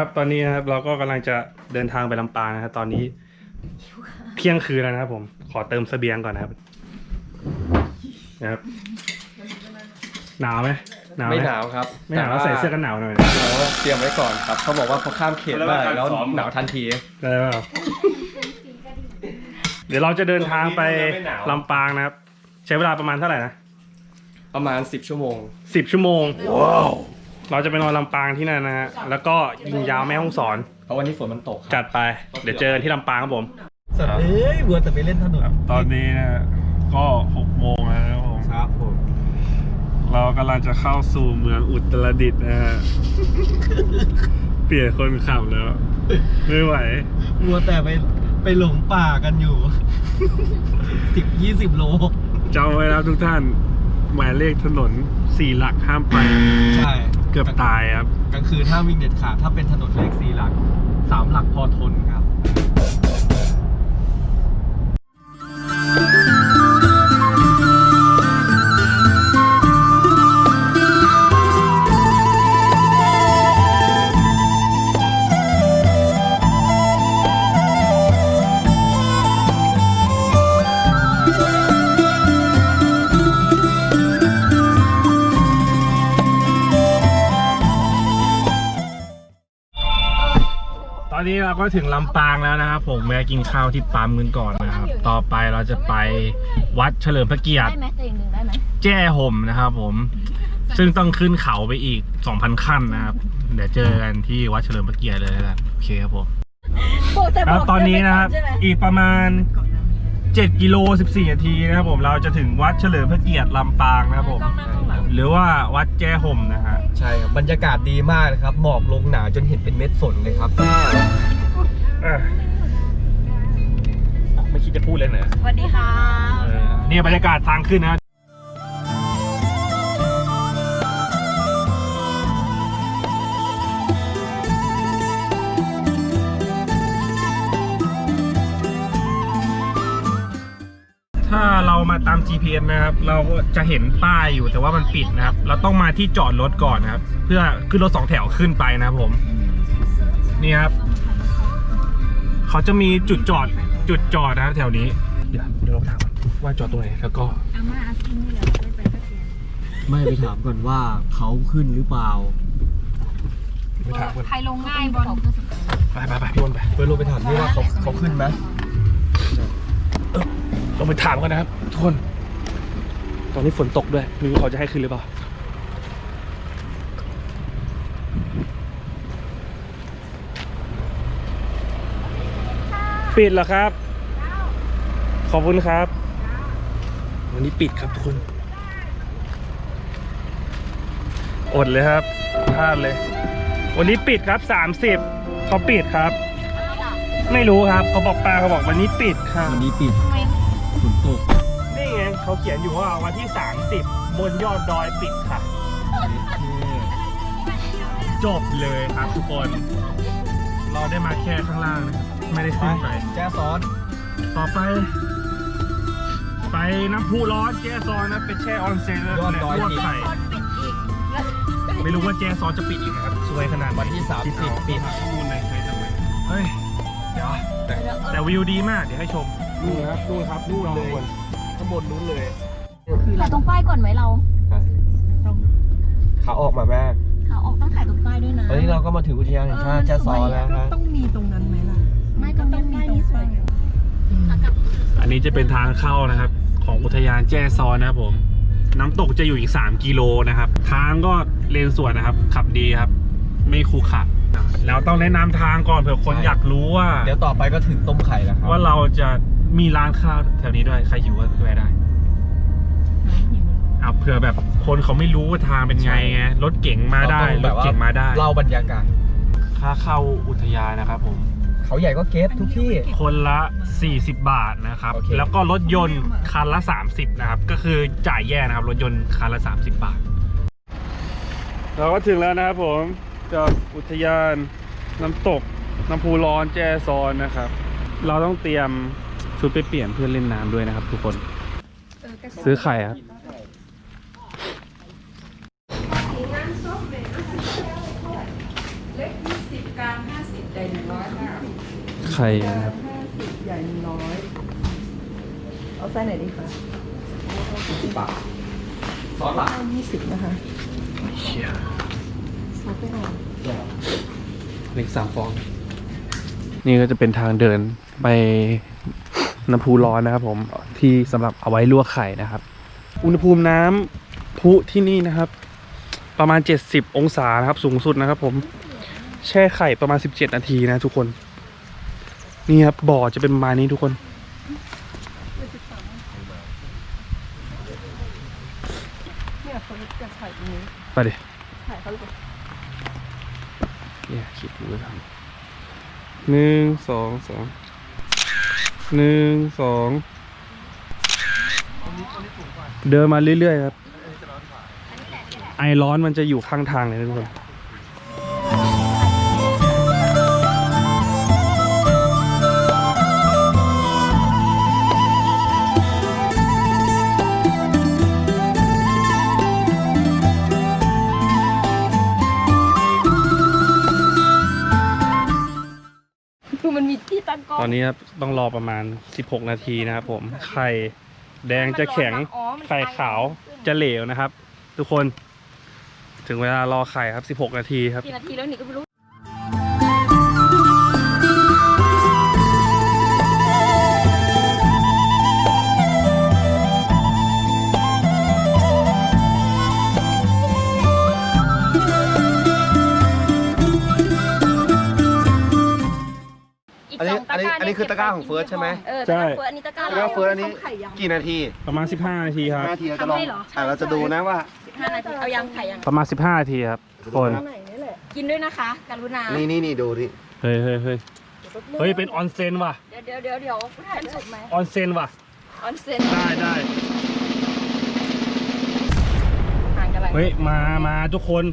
ครับ ตอนนี้นะครับเราก็กำลังจะเดินทางไปลำปางนะครับตอนนี้เที่ยงคืนแล้วนะครับ ผมขอเติมเสบียงก่อนนะครับนะครับหนาวไหมหนาวไหมไม่หนาวครับไม่หนาวเราใส่เสื้อกันหนาวหน่อยเราเตรียมไว้ก่อนครับ เขาบอกว่าพอข้ามเขตได้แล้วหนาวทันที ได้เปล่าเดี๋ยวเราจะเดินทางไปไม่หนาวลำปางนะครับ ใช้เวลาประมาณเท่าไหร่นะประมาณ 10 ชั่วโมง สิบชั่วโมงว้าว เราจะไปนอนลำปางที่นั่นนะฮะ แล้วก็ยิงยาวแม่ห้องสอน เพราะวันนี้ฝนมันตกครับจัดไป เดี๋ยวเจอกันที่ลำปางครับผม สัตว์เอ้ยวัวแต่ไปเล่นถนนตอนนี้นะก็หกโมงแล้วนะครับผม ครับผมเรากำลังจะเข้าสู่เมืองอุตรดิตถ์นะฮะ เปลี่ยนคนขับแล้ว ไม่ไหว วัวแต่ไปไปหลงป่ากันอยู่ สิบยี่สิบโล จำไว้แล้วทุกท่าน หมายเลขถนนสี่หลักห้ามไป ใช่ เกือบตายครับ กลางคืนถ้ามวิ่งเด็ดขาดถ้าเป็นถนนเลขสี่หลักสามหลักพอทนครับ เราก็ถึงลำปางแล้วนะครับผมแวะกินข้าวที่ปั๊มกันก่อนนะครับ ต่อไปเราจะไปวัดเฉลิมพระเกียรติได้ไหมตัวเองหนึ่งได้ไหมแจ้ห่มนะครับผม ซึ่งต้องขึ้นเขาไปอีก 2,000 ขั้นนะครับ เดี๋ยวเจอกันที่วัดเฉลิมพระเกียรติเลยแล้วกันโอเคครับผมโอ้แต่ครับกตอนนี้นะครับใช่ไหมอีกประมาณ 7กิโล14นาทีนะครับผมเราจะถึงวัดเฉลิมพระเกียรติลำปางนะครับผมกล้องหน้ากล้องหลังหรือว่าวัดแจ้ห่มนะฮะใช่ครับบรรยากาศดีมากนะครับหมอกลงหนาจนเห็นเป็นเม็ดฝนเลยครับอะไม่คิดจะพูดเลยเหรอสวัสดีค่ะเออเนี่ยบรรยากาศทางขึ้นนะ GPS นะครับ เราก็จะเห็นป้ายอยู่แต่ว่ามันปิดนะครับ เราต้องมาที่จอดรถก่อนนะครับ เพื่อขึ้นรถสองแถวขึ้นไปนะครับผม นี่ครับ เขาจะมีจุดจอดจุดจอดนะครับแถวนี้ เดี๋ยวเดี๋ยวเราถามก่อนว่าจอดตรงไหนแล้วก็ อาม่าอาซิงนี่แหละไม่ไปก็เทียนไม่ไปถามก่อนว่าเขาขึ้นหรือเปล่า ไปถามกันใครลงง่ายบอลไปไปไปพี่วนไปเฟิร์นลงไปถามด้วยว่าเขาเขาขึ้นไหมลงไปถามกันนะครับ ทุกคน ตอนนี้ฝนตกด้วยไม่รู้เขาจะให้ขึ้นหรือเปล่าปิดเหรอครับ ขอบคุณครับ วันนี้ปิดครับทุกคน อดเลยครับพลาดเลย วันนี้ปิดครับ 30เขาปิดครับ ไม่รู้ครับเขาบอกป้าเขาบอกวันนี้ปิดครับวันนี้ปิดฝนตก เขาเขียนอยู่ว่าวันที่ 30 บนยอดดอยปิดค่ะ จบเลยครับทุกคน เราได้มาแค่ข้างล่างนะครับ ไม่ได้ขึ้นไป แจ้ซ้อนต่อไป ไปน้ำพุร้อนแจซอนนะไปแช่ออนเซ็นแล้วยอดดอยลวกปิดไข่ปิดอีกไม่รู้ว่าแจซอนจะปิดอีกนะครับสวยขนาดไหวันที่คิดเอา30ปิดหาข้อมูลในเฟซเอาไว้เฮ้ยเดี๋ยวแต่แต่วิวดีมากเดี๋ยวให้ชม นู่นครับนู่นครับนู่นเลยข้าง บนนู้นเลยถ่ายตรงป้ายก่อนไหมเราขาออกมาแม่ขาออกต้องถ่ายตรงป้ายด้วยนะตอนนี้เราก็มาถึงอุทยานแห่งชาติแจ้ซ้อนแล้วนะต้องมีตรงนั้นไหมล่ะ ไม่ตรงนี้ป้ายนี้สวยอยู่ขากลับอันนี้จะเป็นทางเข้านะครับ ของอุทยานแจ้ซอนนะครับผม น้ำตกจะอยู่อีก 3 กิโลนะครับ ทางก็เลนสวนนะครับ ขับดีครับ ไม่ขรุขระแล้วต้องแนะนำทางก่อนเผื่อคนใช่อยากรู้ว่า เดี๋ยวต่อไปก็ถึงต้มไข่แล้วครับว่าเราจะ มีร้านข้าวแถวนี้ด้วย ใครหิวก็แวะได้ เอาเผื่อแบบคนเขาไม่รู้ว่าทางเป็นไงไงรถเก๋งมาได้เราต้องรแบถบว่าเก๋งมาได้เล่าบรรยากาศค่าเข้าอุทยานนะครับผม เขาใหญ่ก็เก็ตทุกที่ คนละ 40 บาทนะครับโอเคแล้วก็รถยนต์คันละ 30 นะครับ ก็คือจ่ายแยกนะครับ รถยนต์คันละ 30 บาท เราก็ถึงแล้วนะครับผมจากอุทยานน้ำตกน้ำพุร้อนแจซอนนะครับ เราต้องเตรียม ชุดไปเปลี่ยนเพื่อเล่นน้ำด้วยนะครับ ทุกคน ซื้อไข่ครับงานซบเลยเล็กยี่สิบกลางห้าสิบใหญ่หนึ่งร้อยค่ะไข่นะครับห้าสิบใหญ่หนึ่งร้อยเอาไส้ไหนดีคะปากซอสหลักเอายี่สิบนะคะเชี่ยซอสไปหน่อยเล็กสามฟอง นี่ก็จะเป็นทางเดินไป น้ำพุร้อนนะครับ ผมที่สำหรับเอาไว้ลวกไข่นะครับ อุณหภูมิน้ำพุที่นี่นะครับ ประมาณ 70 องศานะครับ สูงสุดนะครับ ผมแช่ไข่ประมาณ 17 นาทีนะ ทุกคน นี่ครับบ่อจะเป็นประมาณนี้ทุกคนไปดิใส่เขาเลยเนี่ยคิดดูทำหนึ่งสองสอง หนึ่งสองเดินมาเรื่อยๆครับ ไอร้อนมันจะอยู่ข้างทางเลยนะทุกคน มันมีที่ตั้งกล้องตอนนี้ครับต้องรอประมาณ 16 นาทีนะครับผม ไข่แดงจะแข็งอ๋อมันไข่ขาวจะเหลวนะครับ ทุกคน ถึงเวลารอไข่ครับ 16 นาทีครับ กี่นาทีแล้วนี่ก็ไม่รู้ อันนี้อันนี้อันนี้คือตะกร้าของเฟิร์สใช่ไหม เออใช่ตะกร้าเฟิร์สอันนี้ตะกร้าแล้วก็เฟิร์สอันนี้ไข่ยังกี่นาทีประมาณ 15 นาทีครับ นาทีเราจะลองทำให้เหรออะเราจะดูนะว่าสิบห้านาทีเอายังไข่ยังประมาณ 15 นาทีครับทุกคนกินด้วยนะคะกรุณานี่นี่นี่ดูที่เฮ้ยเฮ้ยเฮ้ยเฮ้ยเป็นออนเซนว่ะเดี๋ยวเดี๋ยวเดี๋ยวเดี๋ยวผู้ถ่ายสุกไหมออนเซนว่ะออนเซ็นได้ได้ห่างกันอะไรเฮ้ยมามาทุกคน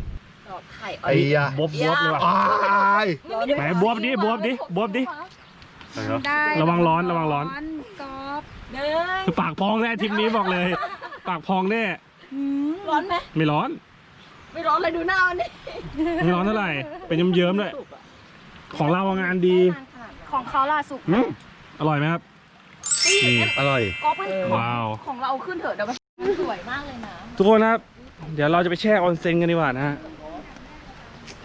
ดอกไข่ไอ้ยะบวบบวบเลยว่ะอ้ายไหนบวบดิบวบดิบวบดิ ระวังร้อนระวังร้อนกรอบเด้อปากพองแน่ทริปนี้บอกเลย ปากพองแน่ร้อนไหมไม่ร้อนไม่ร้อนเลยดูหน้ามันดิไม่ร้อนเท่าไหร่เป็นเยิ้มๆด้วยของเราอะงานดีของเขาล่าสุกอืมอร่อยไหมครับนี่ อร่อยก็เป็นของว้าว ของเราเอาขึ้นเถอะเดี๋ยวมันสวยมากเลยนะ ทุกคนนะครับ เดี๋ยวเราจะไปแช่ออนเซ็นกันดีกว่านะฮะ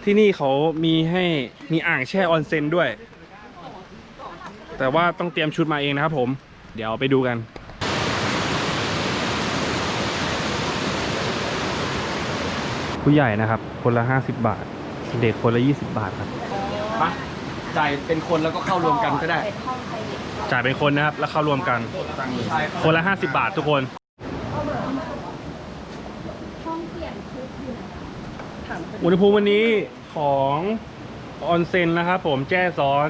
ที่นี่เขามีให้มีอ่างแช่ออนเซ็นด้วย แต่ว่าต้องเตรียมชุดมาเองนะครับผม เดี๋ยวไปดูกันผู้ใหญ่นะครับ คนละ 50 บาท เด็กคนละ 20 บาทครับปะจ่ายเป็นคนแล้วก็เข้ารวมกันก็ได้เป็นห้องไทยเด็กจ่ายเป็นคนนะครับ แล้วเข้ารวมกัน คนละ 50 บาททุกคนอุณหภูมิวันนี้ของออนเซ็นนะครับผมแจ้ซ้อน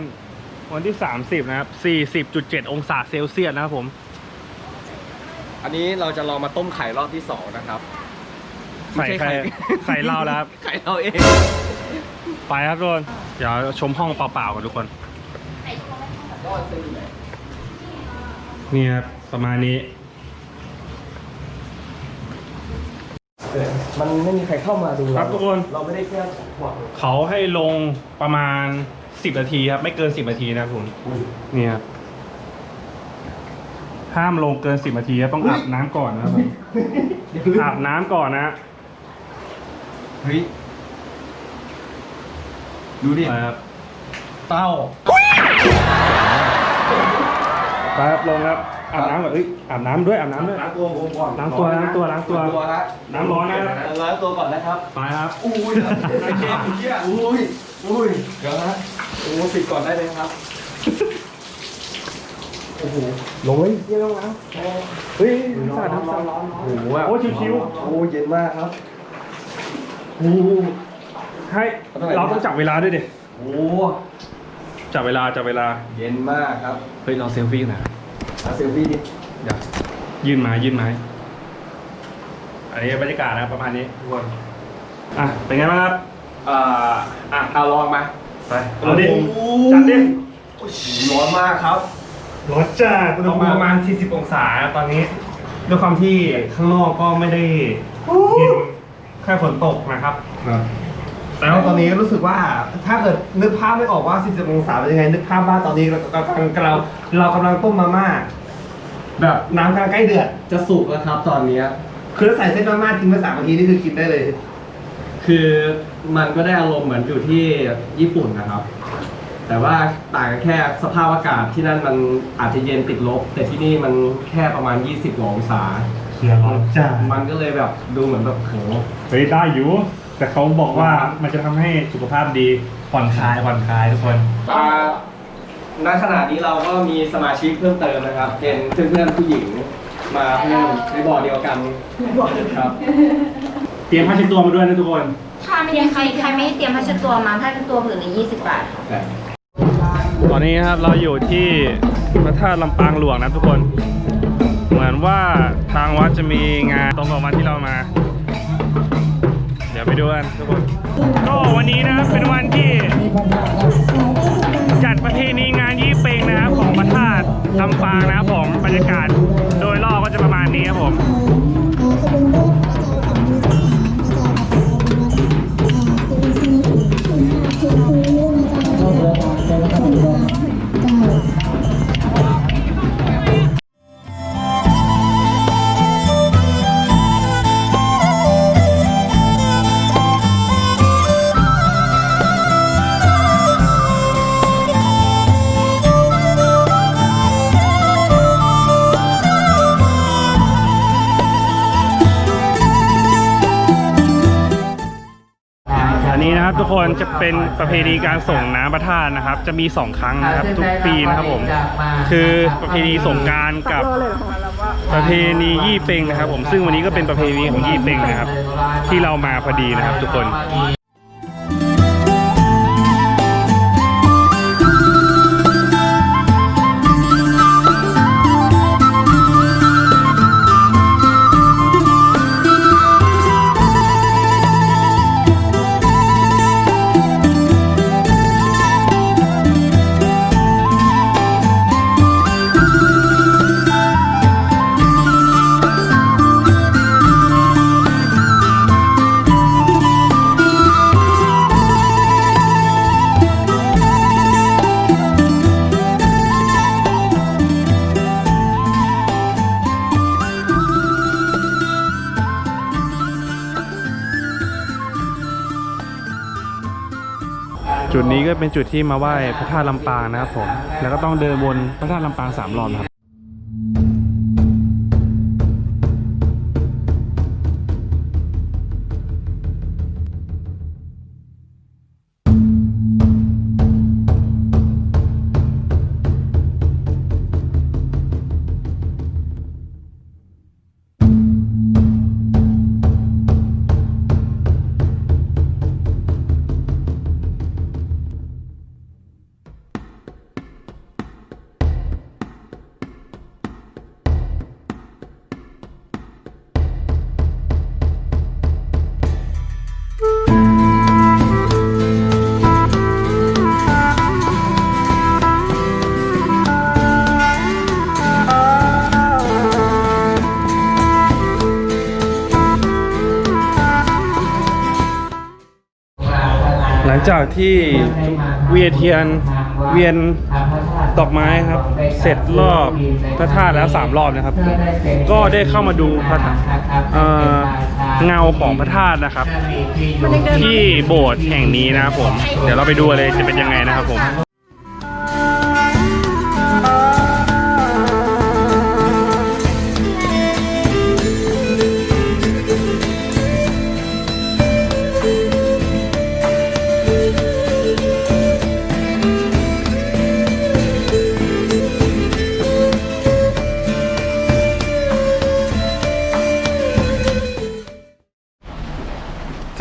วันที่ 30 นะครับ 40.7 องศาเซลเซียสนะครับผม อันนี้เราจะลองมาต้มไข่รอบที่สองนะครับไข่ไม่ไข่ใช่ไข่เหล้าแล้วครับ ไข่เราเอง ไปครับทุกคน เดี๋ยวชมห้องเปล่าๆกันทุกคน นี่ครับ ประมาณนี้ มันไม่มีใครเข้ามาดูครับทุกคน เราไม่ได้แค่บอกเขาให้ลงประมาณ 10นาทีครับ ไม่เกิน10นาทีนะครับผมนี่ครับห้ามลงเกิน10นาทีครับต้องอาบน้ำก่อนนะครับผมอาบน้ำก่อนนะเฮ้ย ดูดิไปครับเต้า ไปครับลงครับ อาบน้ำก่อนเอ้ยอาบน้ำด้วยอาบน้ำด้วย ล้างตัวผมก่อนล้างตัวล้างตัวล้างตัว ล้างตัวฮะน้ำร้อนนะครับล้างตัวก่อนนะครับ ไปครับ อุ้ยไอเจมเชี่ยอุ้ยอุ้ยเดี๋ยวนะโอ้ปิดก่อนได้เลยครับ โอ้โหลงเลยเยี่ยมแล้วเฮ้ยน้ำสาดน้ำสาดโอ้โหโอ้ชิวโอ้เย็นมากครับๆโอ้โหให้เราต้องจับเวลาด้วยดิโอ้จับเวลาจับเวลา เย็นมากครับ เฮ้ยเราเซลฟี่หน่อยมา เซลฟี่ดิเดี๋ยวยื่นไมายื่นไม้อันนี้บรรยากาศนะครับประมาณนี้ทุกคนอะเป็นไงบ้างครับอ่าอะเอาลองมาไปเอาดิจัดดิร้อนมากครับรถจัดอุณหภูมิประมาณ 40 องศาตอนนี้ด้วยความที่ข้างนอกก็ไม่ได้เย็นแค่ฝนตกนะครับ แล้วตอนนี้รู้สึกว่าถ้าเกิดนึกภาพไม่ออกว่า40องศาเป็นยังไง นึกภาพว่าตอนนี้เรากำลังเราเรากำลังต้มมาม่าแบบน้ำกำลังใกล้เดือด จะสุกแล้วครับตอนเนี้ยคือใส่เส้นมาม่าทิ้งไว้สามนาทีนี่คือกินได้เลย คือมันก็ได้อารมณ์เหมือนอยู่ที่ญี่ปุ่นนะครับ แต่ว่าต่างกันแค่สภาพอากาศที่นั่นมันอาจจะเย็นติดลบ แต่ที่นี่มันแค่ประมาณ 20กว่าองศาเชียร์ร้อนจ้ามันก็เลยแบบดูเหมือนแบบโห เฮ้ยได้อยู่ แต่เขาบอกว่ามันจะทำให้สุขภาพดีผ่อนคลายผ่อนคลายทุกคน อ่าณขณะนี้เราก็มีสมาชิกเพิ่มเติมนะครับ เป็นเพื่อนๆผู้หญิงมาเพิ่มในบ่อเดียวกันครับ เตรียมผ้าเช็ดตัวมาด้วยนะทุกคน ถ้าไม่มีใครใครไม่เตรียมผ้าเช็ดตัวมาผ้าเช็ดตัวผืนละยี่สิบบาท ตอนนี้นะครับเราอยู่ที่พระธาตุลำปางหลวงนะทุกคน เหมือนว่าทางวัดจะมีงานตรงกับวันที่เรามาเดี๋ ยวไปดูกันทุกคนก็วันนี้นะครับเป็นวันที่ จัดประเพณีงานยี่เปงนะครับของพระธาตุลำปางนะครับผมบรรยากาศโดยรอบก็จะประมาณนี้ครับผม นนี้นะครับทุกคนจะเป็นประเพณีการส่งน้ำพระธาตุนะครับ จะมี 2 ครั้งนะครับ ทุกปีนะครับผม คือประเพณีสงกรารกับประเพณียี่เปงนะครับ ผมซึ่งวันนี้ก็เป็นประเพณีของยี่เปงนะครับ ที่เรามาพอดีนะครับ ทุกคน จุดนี้ก็เป็นจุดที่มาไหว้พระธาตุลำปางนะครับผม แล้วก็ต้องเดินวนพระธาตุลำปางสามรอบนครับ จากที่เวียนเทียนเวียนดอกไม้ครับ เสร็จรอบพระธาตุแล้วสามรอบนะครับ ก็ได้เข้ามาดูพระธาตุเอ่อเงาของพระธาตุนะครับ ที่โบสถ์แห่งนี้นะครับผม เดี๋ยวเราไปดูเลยจะเป็นยังไงนะครับผม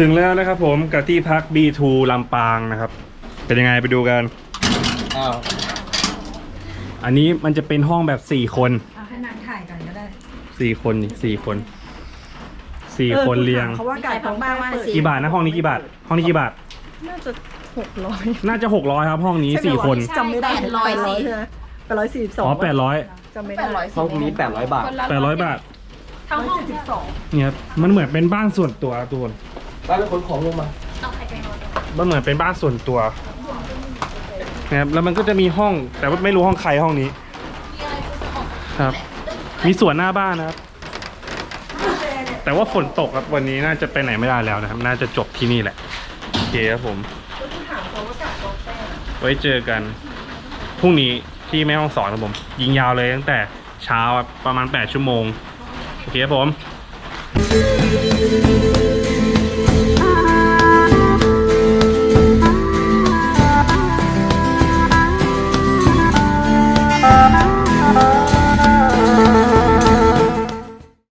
ถึงแล้วนะครับผมกับที่พัก B2 ลำปางนะครับ เป็นยังไงไปดูกัน อ้าวอันนี้มันจะเป็นห้องแบบ4คนเอาให้นางถ่ายกันก็ได้4คนนี่สี่คน4คนเรียง เขาว่าไก่ของบ้านว่าสิกี่บาทนะห้องนี้กี่บาท ห้องนี้กี่บาท น่าจะหกร้อยน่าจะ600ครับ ห้องนี้4คนจำไม่ได้แปดร้อยแปดสิใช่ไหมแปดร้อยสี่สิบสองอ๋อ800จำไม่แปได้ดร้อยห้องนี้800บาท800บาททั้งห้องสิบสองเนี่ยครับมันเหมือนเป็นบ้านส่วนตัวทุกคน บ้านเป็นคนของลงมา เอาใครไปนอนมันเหมือนเป็นบ้านส่วนตัวนะครับแล้วมันก็จะมีห้องแต่ว่าไม่รู้ห้องใครห้องนี้ ครับ มีสวนหน้าบ้านนะครับ แต่ว่าฝนตกครับวันนี้น่าจะไปไหนไม่ได้แล้วนะครับ น่าจะจบที่นี่แหละโอเคครับผม ไว้เจอกันพรุ่งนี้ที่แม่ห้องสอนครับผม ยิงยาวเลยตั้งแต่เช้าครับประมาณ 8 ชั่วโมง โอเคครับผม